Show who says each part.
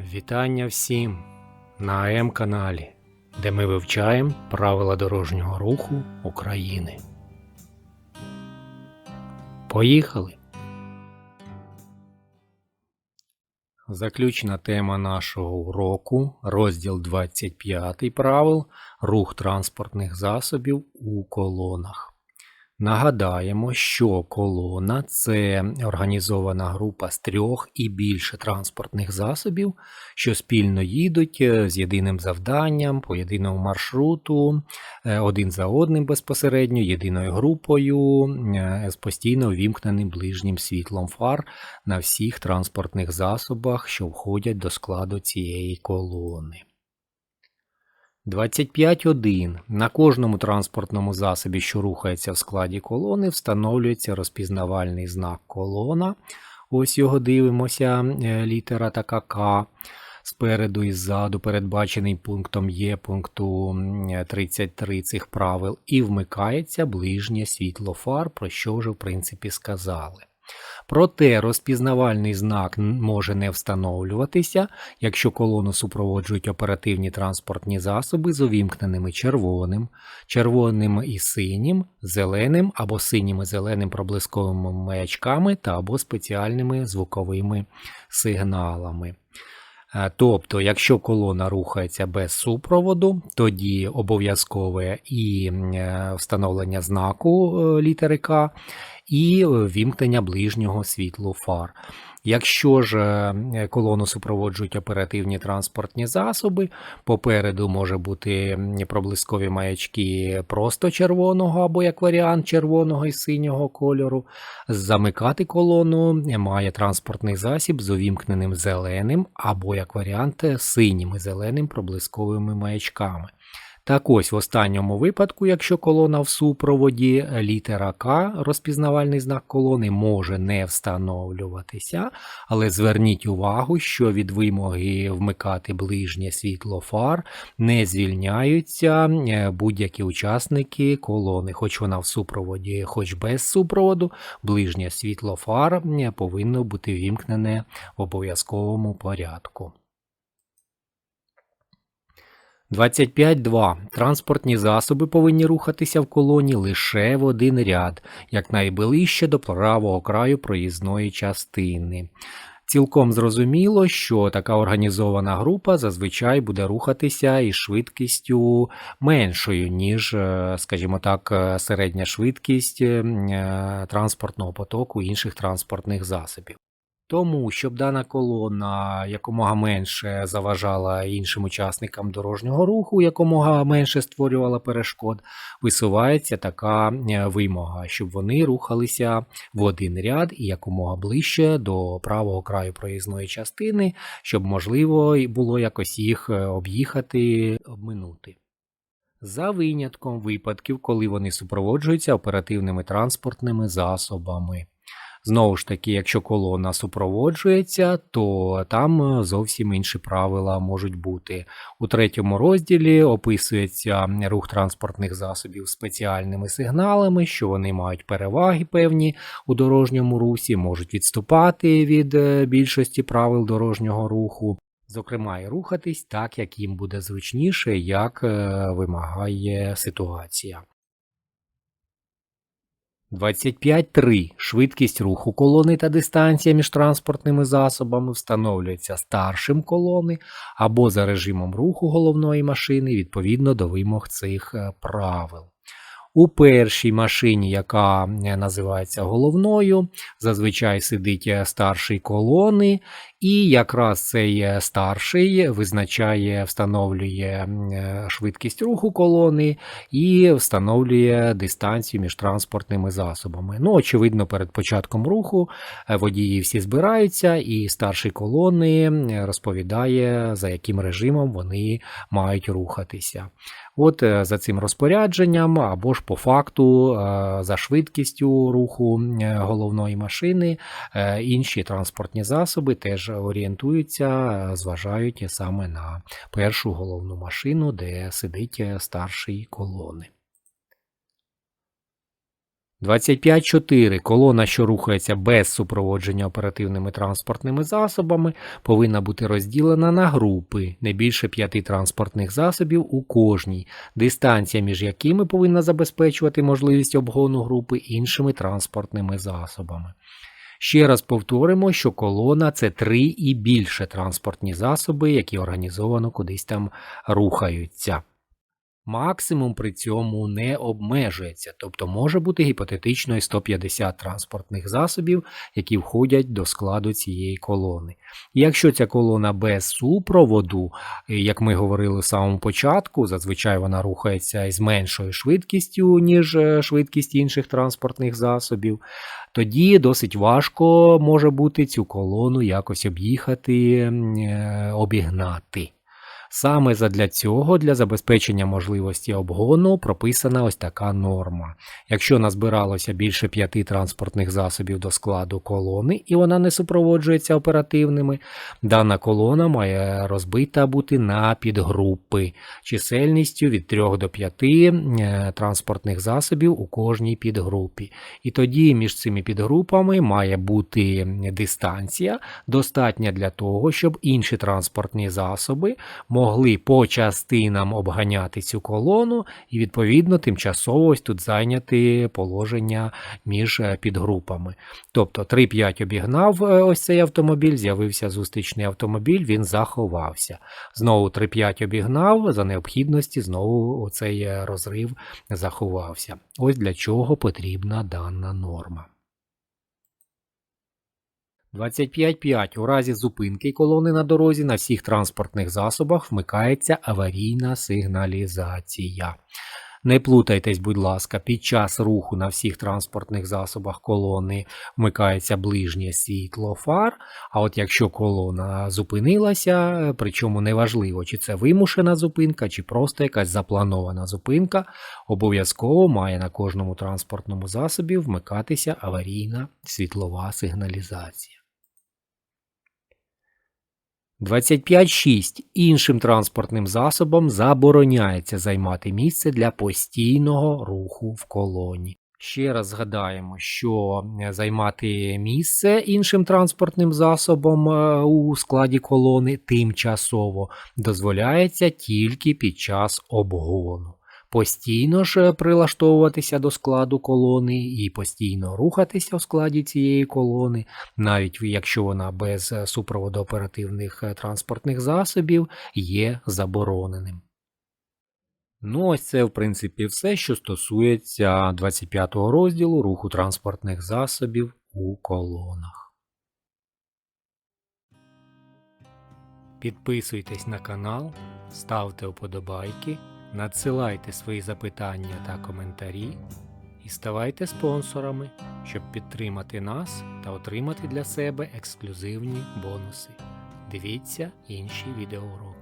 Speaker 1: Вітання всім на М-каналі, де ми вивчаємо правила дорожнього руху України. Поїхали! Заключна тема нашого уроку розділ 25 правил рух транспортних засобів у колонах. Нагадаємо, що колона це організована група з трьох і більше транспортних засобів, що спільно їдуть е, з єдиним завданням по єдиному маршруту, е, один за одним безпосередньо, єдиною групою, е, з постійно вімкненим ближнім світлом фар на всіх транспортних засобах, що входять до складу цієї колони. 25.1. На кожному транспортному засобі, що рухається в складі колони, встановлюється розпізнавальний знак колона. Ось його дивимося, е, літера така К. Спереду і ззаду, передбачений пунктом Є пункту 33 цих правил, і вмикається ближнє світло фар, про що вже в принципі сказали. Проте розпізнавальний знак може не встановлюватися, якщо колону супроводжують оперативні транспортні засоби з увімкненими червоним, червоним і синім, зеленим або синім і зеленим проблисковими маячками та або спеціальними звуковими сигналами. Е, Тобто, якщо колона рухається без супроводу, тоді обов'язкове і е, встановлення знаку е, літери К, і вімкнення ближнього світлу фар. Якщо ж е, колону супроводжують оперативні транспортні засоби, попереду може бути проблискові маячки просто червоного або як варіант червоного і синього кольору. Замикати колону має транспортний засіб з увімкненим зеленим або як варіант синім і зеленим проблисковими маячками. Так ось в останньому випадку, якщо колона в супроводі, літера К, розпізнавальний знак колони, може не встановлюватися, але зверніть увагу, що від вимоги вмикати ближнє світло фар не звільняються е, будь-які учасники колони, хоч вона в супроводі, хоч без супроводу, ближнє світло фар е, повинно бути вімкнене в обов'язковому порядку. 25.2. Транспортні засоби повинні рухатися в колоні лише в один ряд, якнайближче до правого краю проїзної частини. Цілком зрозуміло, що така організована група зазвичай буде рухатися із швидкістю меншою, ніж, е, скажімо так, е, середня швидкість е, транспортного потоку інших транспортних засобів. Тому, щоб дана колона якомога менше заважала іншим учасникам дорожнього руху, якомога менше створювала перешкод, висувається така е, вимога, щоб вони рухалися в один ряд і якомога ближче до правого краю проїзної частини, щоб можливо було якось їх е, об'їхати, обминути. За винятком випадків, коли вони супроводжуються оперативними транспортними засобами. Знову ж таки, якщо колона супроводжується, то там е, зовсім інші правила можуть бути. У третьому розділі описується рух транспортних засобів спеціальними сигналами, що вони мають переваги певні у дорожньому русі, можуть відступати від е, більшості правил дорожнього руху. Зокрема, і рухатись так, як їм буде зручніше, як е, вимагає ситуація. 25.3. Швидкість руху колони та дистанція між транспортними засобами встановлюється старшим колони або за режимом руху головної машини відповідно до вимог цих е, правил. У першій машині, яка е, називається головною, зазвичай сидить е, старший колони, і якраз цей е, старший визначає, встановлює е, швидкість руху колони і встановлює дистанцію між транспортними засобами. Ну, очевидно, перед початком руху е, водії всі збираються, і старший колони розповідає, за яким режимом вони мають рухатися. От за цим розпорядженням або ж по факту за швидкістю руху головної машини інші транспортні засоби теж орієнтуються, е, зважають саме на першу головну машину, де сидить е, старший колони. 25.4. Колона, що рухається без супроводження оперативними транспортними засобами, повинна бути розділена на групи, не більше п'яти транспортних засобів у кожній, дистанція між якими повинна забезпечувати можливість обгону групи іншими транспортними засобами. Ще раз повторимо, що колона це три і більше транспортні засоби, які організовано кудись там рухаються. Максимум при цьому не обмежується, тобто може бути гіпотетично і 150 транспортних засобів, які входять до складу цієї колони. Якщо ця колона без супроводу, як ми говорили в самому початку, зазвичай вона рухається із меншою швидкістю, ніж е, швидкість інших транспортних засобів, тоді досить важко може бути цю колону якось об'їхати, е, обігнати. Саме задля цього, для забезпечення можливості обгону, прописана ось така норма. Якщо назбиралося більше п'яти транспортних засобів до складу колони і вона не супроводжується оперативними, дана колона має розбита бути на підгрупи чисельністю від 3 до 5 е, транспортних засобів у кожній підгрупі. І тоді між цими підгрупами має бути дистанція, достатня для того, щоб інші транспортні засоби могли по частинам обганяти цю колону і, відповідно, тимчасово ось тут зайняти положення між е, підгрупами. Тобто 3-5 обігнав е, ось цей автомобіль, з'явився зустрічний автомобіль, він заховався. Знову 3-5 обігнав, за необхідності знову цей е, розрив заховався. Ось для чого потрібна дана норма. 25.5. У разі зупинки колони на дорозі на всіх транспортних засобах вмикається аварійна сигналізація. Не плутайтесь, будь ласка, під час руху на всіх транспортних засобах колони вмикається ближнє світло фар. А от якщо колона зупинилася, причому неважливо, чи це вимушена зупинка, чи просто якась запланована зупинка, обов'язково має на кожному транспортному засобі вмикатися аварійна світлова сигналізація. 25.6. Іншим транспортним засобом забороняється займати місце для постійного руху в колоні. Ще раз згадаємо, що е, займати місце іншим транспортним засобом е, у складі колони тимчасово дозволяється тільки під час обгону постійно ж прилаштовуватися до складу колони і постійно рухатися в складі цієї колони, навіть якщо вона без супроводу оперативних е, транспортних засобів є забороненим. Ну, ось це, в принципі, все, що стосується 25 розділу руху транспортних засобів у колонах. Підписуйтесь на канал, ставте вподобайки. Надсилайте свої запитання та коментарі і ставайте спонсорами, щоб підтримати нас та отримати для себе ексклюзивні бонуси. Дивіться інші відеоуроки.